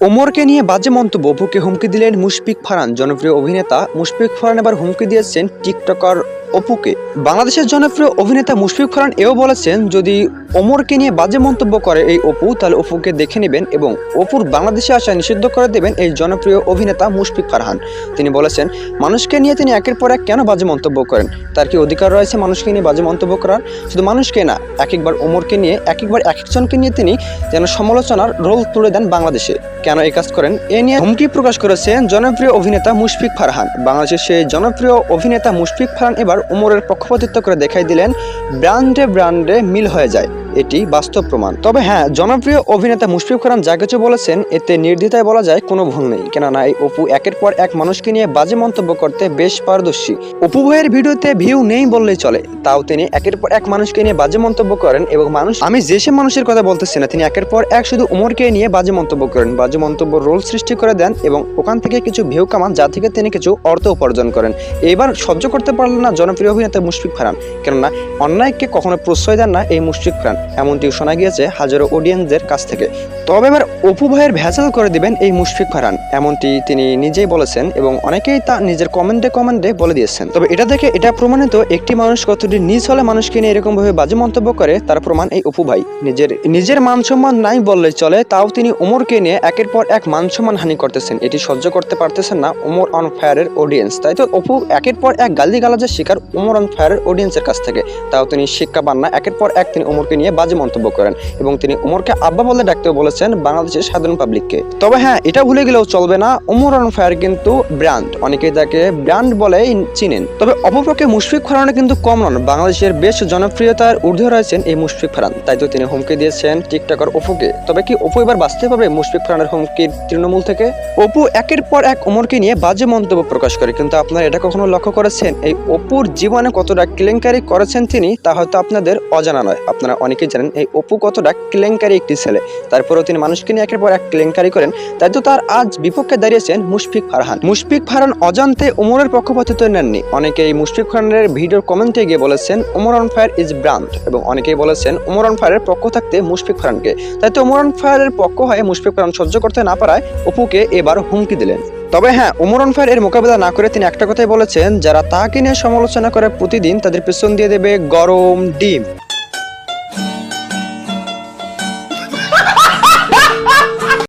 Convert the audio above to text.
ওমরকে নিয়ে বাজে মন্তব্য অপুকে হুমকি দিলেন মুশফিক ফারহান জনপ্রিয় অভিনেতা। মুশফিক ফারহান এবার হুমকি দিয়েছেন টিকটকার অপুকে। বাংলাদেশের জনপ্রিয় অভিনেতা মুশফিক ফারহান এও বলেছেন, যদি ওমরকে নিয়ে বাজে মন্তব্য করে এই অপু, তাহলে অপুকে দেখে নেবেন এবং অপুর বাংলাদেশে আসা নিষিদ্ধ করে দেবেন এই জনপ্রিয় অভিনেতা মুশফিক ফারহান। তিনি বলেছেন, মানুষকে নিয়ে তিনি একের পর এক কেন বাজে মন্তব্য করেন? তার কি অধিকার রয়েছে মানুষকে নিয়ে বাজে মন্তব্য করার? শুধু মানুষকে না এক একবার ওমরকে নিয়ে এক একবার এক একজনকে নিয়ে তিনি যেন সমালোচনার রোল তুলে দেন বাংলাদেশে। কেন এই কাজ করেন? এ নিয়ে হুমকি প্রকাশ করেছেন জনপ্রিয় অভিনেতা মুশফিক ফারহান। বাংলাদেশের সেই জনপ্রিয় অভিনেতা মুশফিক ফারহান এবার ওমরের পক্ষপাতিত্ব করে দেখাই দিলেন, ব্র্যান্ডে ব্র্যান্ডে মিল হয়ে যায়। এটি বাস্তব প্রমাণ। তবে হ্যাঁ জনপ্রিয় অভিনেতা মুশফিক খান যা কিছু বলেছেন, এতে নির্দ্বিধায় বলা যায় কোনো ভুল নেই। কেননা এই অপু একের পর এক মানুষকে নিয়ে বাজে মন্তব্য করতে বেশ পারদর্শী। অপু ভাইয়ের ভিডিওতে ভিউ নেই বললেই চলে। তাও তিনি একের পর এক মানুষকে নিয়ে বাজে মন্তব্য করেন এবং মানুষ আমি যে সে মানুষের কথা বলতেছি না, তিনি একের পর এক শুধু উমরকে নিয়ে বাজে মন্তব্য করেন। বাজে মন্তব্য রোল সৃষ্টি করে দেন এবং ওখান থেকে কিছু ভিউ কামান যা থেকে তিনি কিছু অর্থ উপার্জন করেন। এবার সহ্য করতে পারলেন না জনপ্রিয় অভিনেতা মুশফিক ফারহান কেননা অন্যায়কে কখনো প্রশ্রয় দেন না এই মুশফিক ফারহান এমনটিও শোনা গিয়েছে হাজারো অডিয়েন্সদের কাছ থেকে। তবে এবার অপু ভাইয়ের ভেজাল করে দিবেন এই মুশফিক ফারহান। এমনটি তিনি নিজেই বলেছেন এবং অনেকেই তা নিজের কমেন্টে কমেন্টে বলে দিয়েছেন। তবে এটা থেকে এটা প্রমাণিত একটি মানুষ কতটি নিজ হলে মানুষকে নিয়ে এরকম ভাবে বাজে মন্তব্য করে তার প্রমাণ এই অপু ভাই। নিজের নিজের মান সম্মান নাই বললে চলে, তাও তিনি ওমরকে নিয়ে একের পর এক মান সম্মান হানি করতেছেন। এটি সহ্য করতে পারতেছেন না ওমর অন ফায়ারের অডিয়েন্স। তাই তো অপু একের পর এক গালি গালাজের শিকার ওমর অন ফায়ারের অডিয়েন্সের কাছ থেকে। তাও তিনি শিক্ষা পান না, একের পর এক তিনি ওমরকে নিয়ে বাজে মন্তব্য করেন এবং তিনি ওমরকে আব্বা বলে ডাকতেও বলেছেন বাংলাদেশের সাধারণ পাবলিককে তবে হ্যাঁ এটা ভুলে গেলেও চলবে না। ওমর অন ফায়ার কিন্তু ব্র্যান্ড। অনেকেই তাকে ব্র্যান্ড বলে চিনেন। তবে অপরপক্ষে মুশফিক ফারহানে কিন্তু কম নন। বাংলাদেশের বেশ জনপ্রিয়তার ঊর্ধ্বে রয়েছেন এই মুশফিক ফারান। তাই তো তিনি হুমকি দিয়েছেন টিকটকার অপুকে তবে কি অপু এবার বাঁচতে পারবে মুশফিক ফারানের হুমকির তৃণমূল থেকে? অপু একের পর এক ওমরকে নিয়ে বাজে মন্তব্য প্রকাশ করে। কিন্তু আপনারা এটা কখনো লক্ষ্য করেছেন? এই অপুর জীবনে কতটা কেলেঙ্কারি করেছেন তিনি, তা হয়তো আপনাদের অজানা নয়। আপনারা অনেকেই জানেন, এই অপু কতটা কেলেঙ্কারি একটি ছেলে। তারপরেও তিনি মানুষকে নিয়ে একের পর এক কেলেঙ্কারি করেন। তাই তো তার আজ বিপক্ষে দাঁড়িয়েছেন মুশফিক ফারহান। মুশফিক ফারহান অজান্তে ওমরের পক্ষপাতিত্ব নেননি। অনেকে এই মুশফিক ফারহানের ভিডিওর কমেন্টে গিয়ে বলেছেন, Omar on fire is brand. এবং অনেকেই বলেছেন, ওমর অন ফায়ারের পক্ষ থাকতে মুশফিক ফারহানকে। তাই তো ওমর অন ফায়ারের পক্ষ হয়ে মুশফিক ফারহান সহ্য করতে না পারায় অপুকে এবার হুমকি দিলেন। তবে হ্যাঁ ওমর ফায়ার এর মোকাবিলা না করে তিনি একটা কথাই বলেছেন, যারা তাকে নিয়ে সমালোচনা করে প্রতিদিন তাদের পেছন দিয়ে দেবে গরম ডিম।